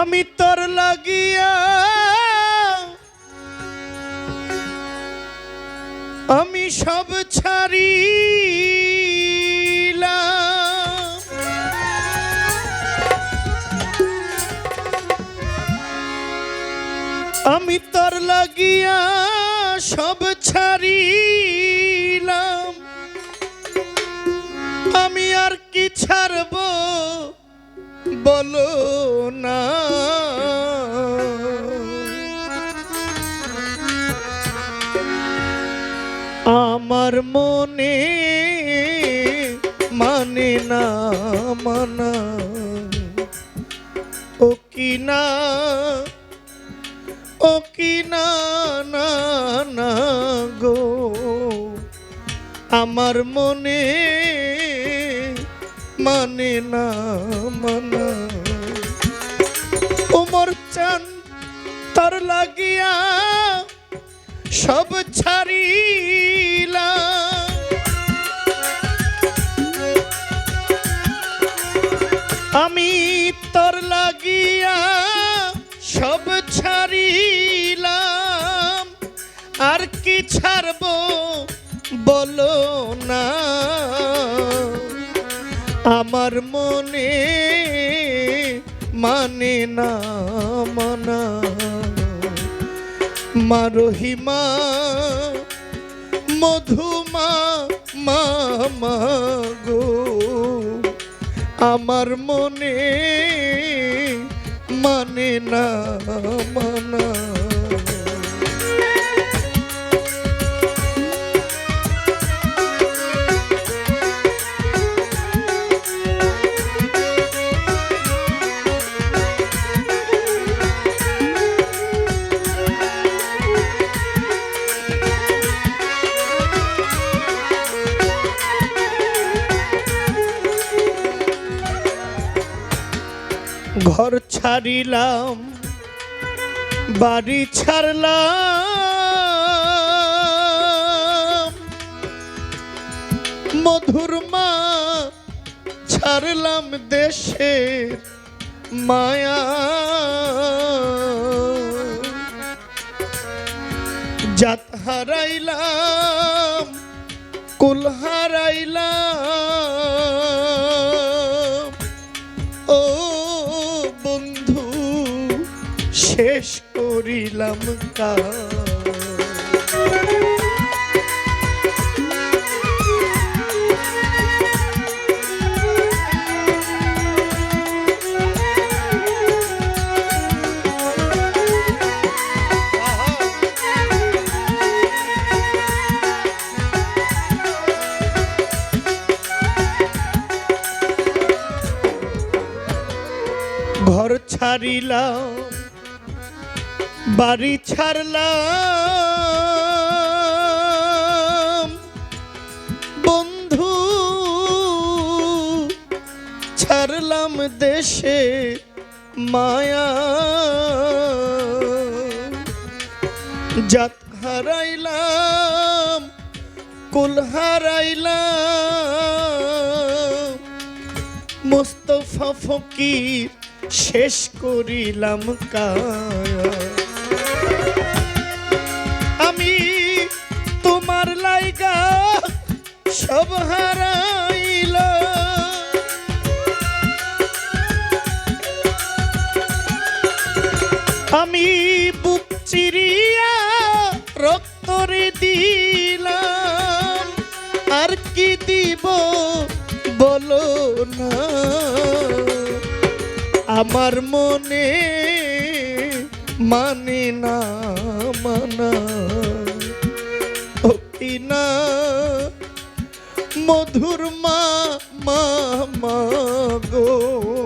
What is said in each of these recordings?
আমি তোর লাগিয়া, আমি সব ছাড়িলাম। আমি তোর লাগিয়া সব ছাড়িলাম। আমি আর কি ছাড়ব? বলো না। আমার মনে মানে না মানা। ও কি না, ও কি না না না গো। আমার মনে মানে না মানা। লাগিয়া সব ছাড়িলা আমি তোর লাগিয়া সব ছাড়িলাম। আর কি ছাড়ব বলো না। আমার মনে মানে না, মানা মারহিমা মধুমা মামা গো। আমার মনে মানে না মানা। ছাড়িলাম বাড়ি ছাড়লাম। মধুর মা ছাড়লাম দেশের মায়া। জাত হারাইলাম কুল হারাইলাম। শেষ করিলাম ঘর ছাড়িলাম বাড়ি ছাড়লাম। বন্ধু, ছাড়লাম দেশে মায়া। জাত হারাইলাম, কুল হারাইলাম। মোস্তফা ফকির শেষ করিলাম কায়া। আমি বুক চিরিয়া রক্তরে দিলাম। আর কি দিব বলো না। আমার মনে মানে না মানা। কি না, মধুর মা মা গো।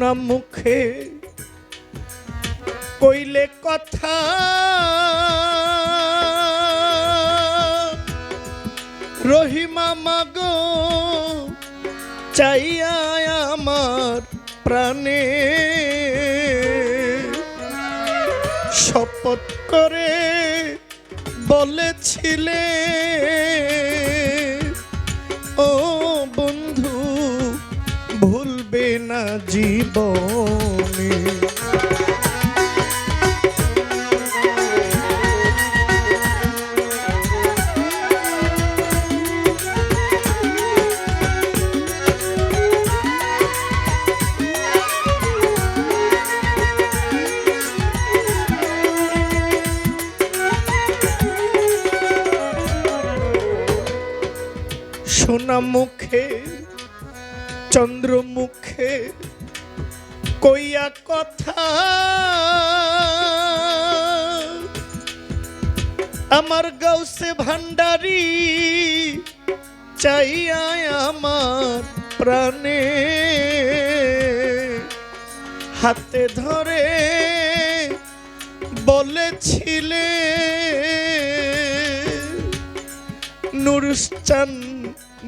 শোনা মুখে কইলে কথা। রহিমা মাগো চাইয়া আমার প্রাণে শপথ করে বলেছিলে ও জীবনে। সোনা মুখে চন্দ্র মুখে কইয়া কথা। আমার গাউসে ভান্ডারি চাইয়া আমার প্রাণে হাতে ধরে বলেছিলে নুরুস্তান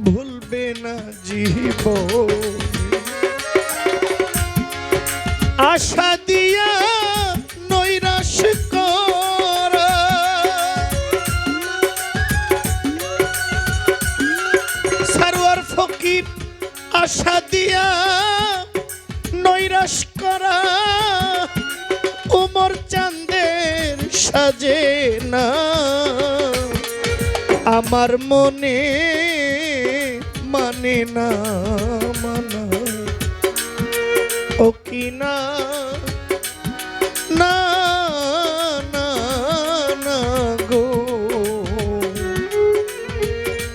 ভুলবে না জীব আশা দিয়া নৈরাশ সারোয়ার ফকির, আশা দিয়া নৈরাশ করা। উমর চাঁদের সাজে না। আমার মনে মানে না, মানা। না না না না গো।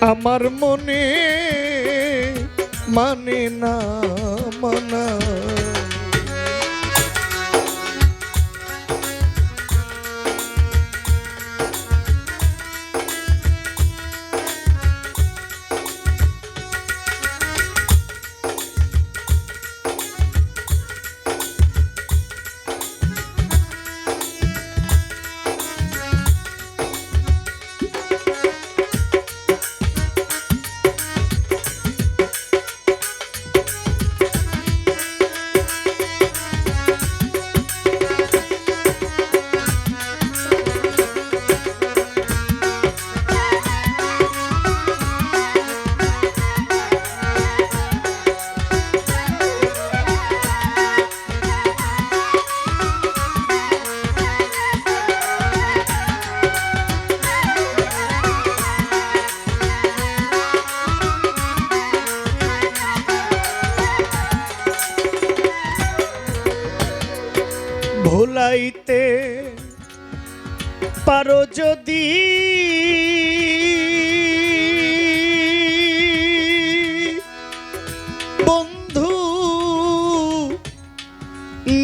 আমার মনে মানে না মানা ভুলাইতে পারো যদি। বন্ধু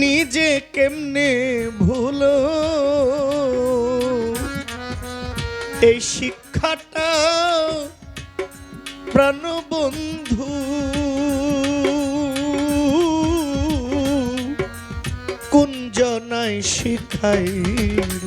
নিজে কেমনে ভুলো? এই শিক্ষাটা কুঞ্জনায় শিখাইল।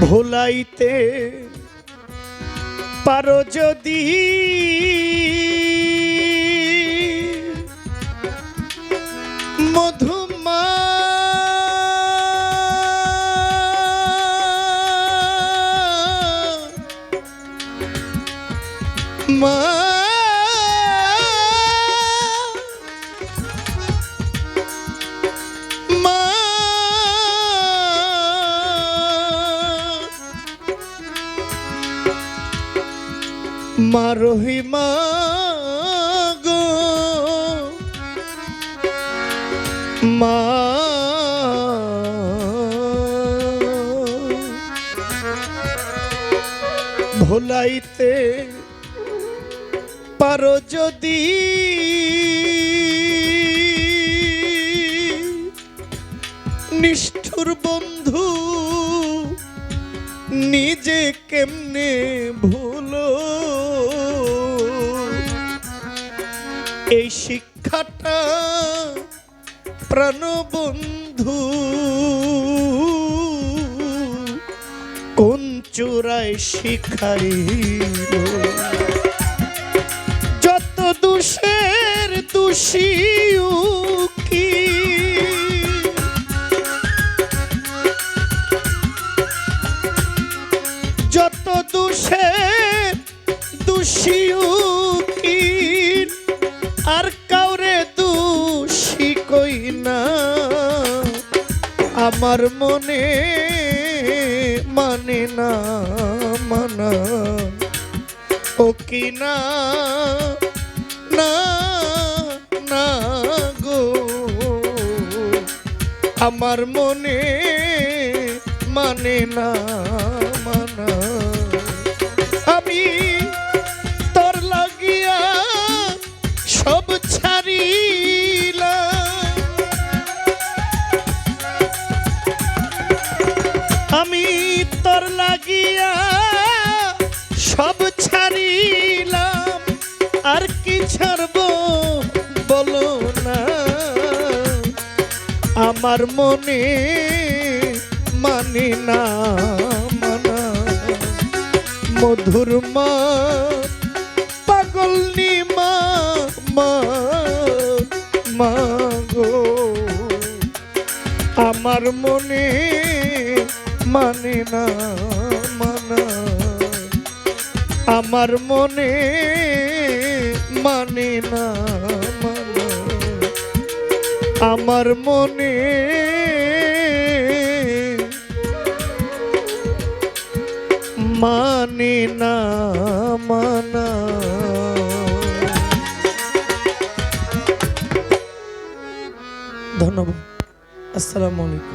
ভোলাইতে পারো যদি মা রহিমা গো। মা ভুলাইতে পারো যদি নিষ্ঠুর বন্ধু নিজে কেমনে চোরায় শিখাইল যত দুষের দোষীও কি যত দুষের দোষীও কি আর কাউরে দোষী কই না। আমার মনে মানে না মানা। ও কি না না গো। আমার মনে মানে না মানা। আমি আমার মনে মানি না, মানা। মধুর মা, পাগল মা মা গো। আমার মনে মানে না, মানা। আমার মনে মানে না, মানা। আমার মনে মানে না মানা। ধন্যবাদ। আসসালামু আলাইকুম।